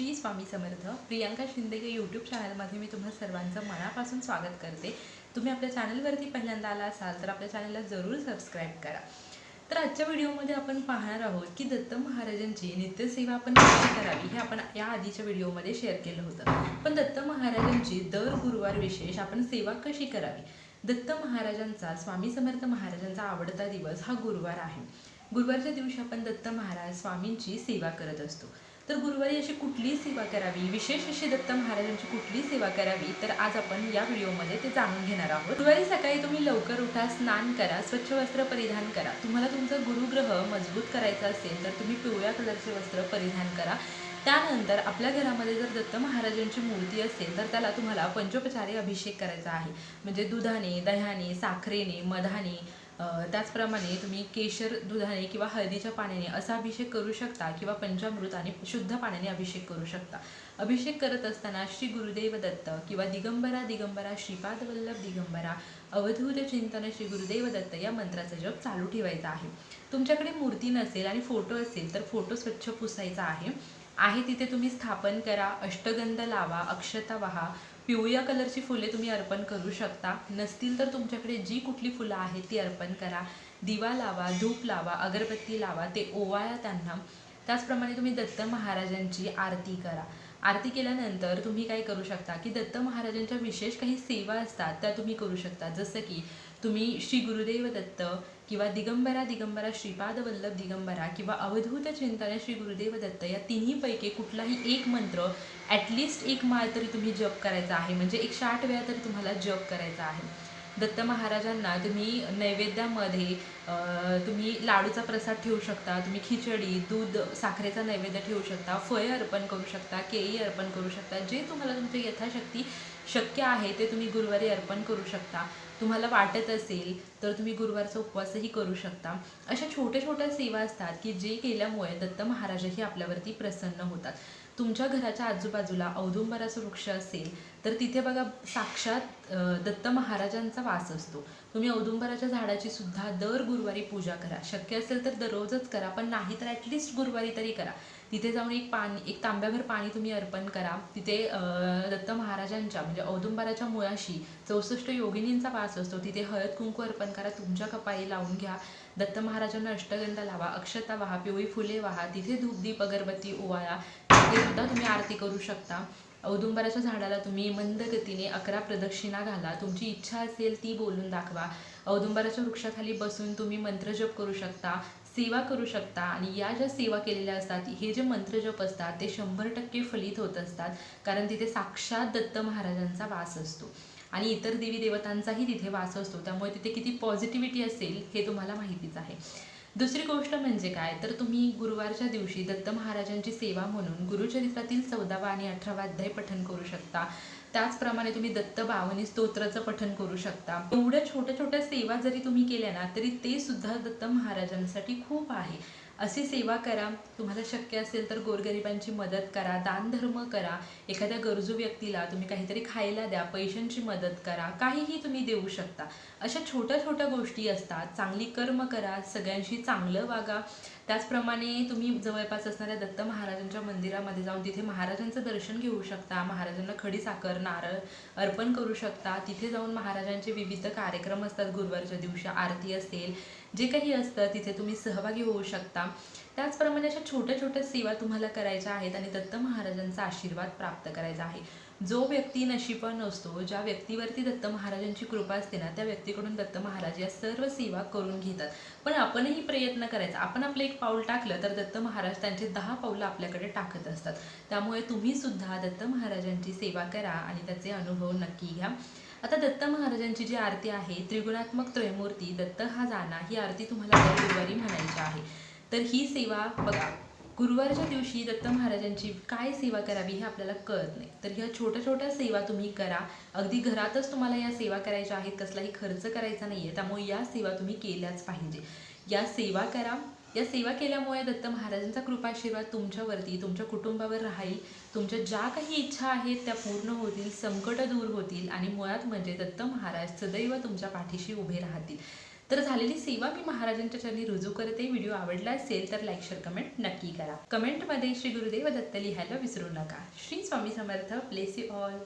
श्री स्वामी समर्थ प्रियांका शिंदे या यूट्यूब चॅनलमध्ये मी तुम्हा सर्वांचं मनापासून स्वागत करते. तुम्ही आपल्या चॅनलवरती पहिल्यांदा आला असाल तर आपल्या चॅनलला जरूर सबस्क्राईब करा. तर आजच्या व्हिडिओमध्ये आपण पाहणार आहोत की दत्त महाराजांची नित्यसेवा आपण कशी करावी हे आपण या आधीच्या व्हिडिओमध्ये शेअर केलं होतं. पण दत्त महाराजांची दर गुरुवार विशेष आपण सेवा कशी करावी? दत्त महाराजांचा स्वामी समर्थ महाराजांचा आवडता दिवस हा गुरुवार आहे. गुरुवारच्या दिवशी आपण दत्त महाराज स्वामींची सेवा करत असतो. तर गुरुवारी अशी कुठली सेवा करावी विशेष अशी दत्त महाराजांची कुठली सेवा करावी तर आज आपण या व्हिडिओमध्ये ते जाणून घेणार आहोत. गुरुवारी सकाळी तुम्ही लवकर उठा स्नान करा स्वच्छ वस्त्र परिधान करा. तुम्हाला तुमचं गुरुग्रह मजबूत करायचा असेल तर तुम्ही पिवळ्या कलरचे वस्त्र परिधान करा. त्यानंतर आपल्या घरामध्ये जर दत्त महाराजांची मूर्ती असेल तर त्याला तुम्हाला पंचोपचारी अभिषेक करायचा आहे. म्हणजे दुधाने दह्याने साखरेने मधाने त्याचप्रमाणे तुम्ही केशर दुधाने किंवा हळदीच्या पाण्याने असा अभिषेक करू शकता किंवा पंचामृत आणि शुद्ध पाण्याने अभिषेक करू शकता. अभिषेक करत असताना श्री गुरुदेव दत्त किंवा दिगंबरा दिगंबरा श्रीपाद वल्लभ दिगंबरा अवधूत चिंतन श्री गुरुदेव दत्त या मंत्राचा जप चालू ठेवायचा आहे. तुमच्याकडे मूर्ती नसेल आणि फोटो असेल तर फोटो स्वच्छ पुसायचा आहे. आहे तिथे तुम्ही स्थापन करा अष्टगंध लावा अक्षता वहा पिवळ्या कलरची फुले तुम्ही अर्पण करू शकता. नसतील तर तुमच्याकडे जी कुठली फुलं आहेत ती अर्पण करा. दिवा लावा धूप लावा अगरबत्ती लावा ते ओवाळा त्यांना. त्याचप्रमाणे तुम्ही दत्त महाराजांची आरती करा. आरती केल्यानंतर तुम्ही काय करू शकता की दत्त महाराजांच्या विशेष काही सेवा असतात त्या तुम्ही करू शकता. जसं की तुम्ही श्री गुरुदेव दत्त किंवा दिगंबरा दिगंबरा श्रीपाद वल्लभ दिगंबरा किंवा अवधूत चिंतन श्री गुरुदेव दत्त या तिन्हीपैकी कुठलाही एक मंत्र ॲटलिस्ट एक माळ तरी तुम्ही जप करायचा आहे. म्हणजे एकशे आठ वेळा तरी तुम्हाला जप करायचा आहे. दत्त महाराजांना तुम्ही नैवेद्यामध्ये तुम्ही लाडूचा प्रसाद ठेवू शकता तुम्ही खिचडी दूध साखरेचा नैवेद्य ठेवू शकता फळे अर्पण करू शकता केळी अर्पण करू शकता जे तुम्हाला तुमच्या यथाशक्ती शक्य आहे ते तुम्ही गुरुवारी अर्पण करू शकता. तुम्हाला वाटत असेल तर तुम्ही गुरुवारचा उपवासही करू शकता. अशा छोट्या छोट्या सेवा असतात की जे केल्यामुळे दत्त महाराजही आपल्यावरती प्रसन्न होतात. तुमच्या घराच्या आजूबाजूला औदुंबराचं वृक्ष असेल तर तिथे बघा साक्षात दत्त महाराजांचा वास असतो. तुम्ही औदुंबराच्या झाडाची सुद्धा दर गुरुवारी पूजा करा. शक्य असेल तर दररोजच करा पण नाही तर ॲटलिस्ट गुरुवारी तरी करा. तिथे जाऊन एक पाणी एक तांब्याभर पाणी तुम्ही अर्पण करा. तिथे दत्त महाराजांच्या म्हणजे औदुंबराच्या मुळाशी चौसष्ट योगिनींचा वास असतो. तिथे हळद कुंकू अर्पण करा तुमच्या कपाळी लावून घ्या. दत्त महाराजांना अष्टगंध लावा अक्षता वाहा पिवळी फुले वाहा तिथे धूपदीप अगरबत्ती ओवाळा. तिथे सुद्धा तुम्ही आरती करू शकता. औदुंबराच्या झाडाला तुम्ही मंद गतीने अकरा प्रदक्षिणा घाला. तुमची इच्छा असेल ती बोलून दाखवा. औदुंबराच्या वृक्षाखाली बसून तुम्ही मंत्रजप करू शकता सेवा करू शकता आणि या ज्या सेवा केलेल्या असतात हे जे मंत्रजप असतात ते शंभर टक्के फलित होत असतात कारण तिथे साक्षात दत्त महाराजांचा वास असतो. आणि इतर देवी देवतांचाही तिथे वास असतो. त्यामुळे तिथे किती पॉझिटिव्हिटी असेल हे तुम्हाला माहितीच आहे. दुसरी गोष्ट म्हणजे काय? तर तुम्ही गुरुवारच्या दिवशी दत्त महाराजांची सेवा म्हणून गुरुचरित्रातील चौदावा आणि अठरावा अध्याय पठण करू शकता. त्याचप्रमाणे तुम्ही दत्त बावनी स्तोत्राचं पठण करू शकता. एवढ्या छोट्या छोट्या सेवा जरी तुम्ही केल्या ना तरी ते सुद्धा दत्त महाराजांसाठी खूप आहे. अशी सेवा करा. तुम्हाला शक्य असेल तर गोरगरिबांची मदत करा. दानधर्म करा. एखाद्या गरजू व्यक्तीला तुम्ही काहीतरी खायला द्या. पैशांची मदत करा. काहीही तुम्ही देऊ शकता. अशा छोट्या छोट्या गोष्टी असतात. चांगली कर्म करा. सगळ्यांशी चांगलं वागा. त्याचप्रमाणे तुम्ही जवळपास असणाऱ्या दत्त महाराजांच्या मंदिरामध्ये जाऊन तिथे महाराजांचं दर्शन घेऊ शकता महाराजांना खडी साखर नारळ अर्पण करू शकता. तिथे जाऊन महाराजांचे विविध कार्यक्रम असतात गुरुवारच्या दिवशी आरती असेल जे काही असतं तिथे तुम्ही सहभागी होऊ शकता. त्याचप्रमाणे अशा छोट्या छोट्या सेवा तुम्हाला करायच्या आहेत आणि दत्त महाराजांचा आशीर्वाद प्राप्त करायचा आहे. जो व्यक्ती नशिबा नसतो ज्या व्यक्तीवरती दत्त महाराजांची कृपा असते ना त्या व्यक्तीकडून दत्त महाराज या सर्व सेवा करून घेतात. पण आपणही प्रयत्न करायचा. आपण आपलं एक पाऊल टाकलं तर दत्त महाराज त्यांचे दहा पाऊलं आपल्याकडे टाकत असतात. त्यामुळे तुम्ही सुद्धा दत्त महाराजांची सेवा करा आणि त्याचे अनुभव नक्की घ्या. आता दत्त महाराजांची जी आरती आहे त्रिगुणात्मक त्रयमूर्ती दत्त हा जाना ही आरती तुम्हाला गुरुवारी म्हणायची आहे. तर ही सेवा बघा. गुरुवारच्या दिवशी दत्त महाराजांची काय सेवा करावी हे आपल्याला कळत नाही. तर ह्या छोट्या छोट्या सेवा तुम्ही करा. अगदी घरातच तुम्हाला या सेवा करायच्या आहेत. कसलाही खर्च करायचा नाही आहे त्यामुळे या सेवा तुम्ही केल्याच पाहिजे. या सेवा करा. या सेवा केल्यामुळे दत्त महाराजांचा कृपाशीर्वाद तुमच्यावरती तुमच्या कुटुंबावर राहील. तुमच्या ज्या काही इच्छा आहेत त्या पूर्ण होतील संकट दूर होतील आणि मुळात म्हणजे दत्त महाराज सदैव तुमच्या पाठीशी उभे राहतील. तर झालेली सेवा मी महाराजांच्या चरणी रुजू करते. व्हिडिओ आवडला असेल तर लाईक शेअर कमेंट नक्की करा. कमेंटमध्ये श्री गुरुदेव दत्त लिहायला विसरू नका. Shri Swami Samarth. Bless you all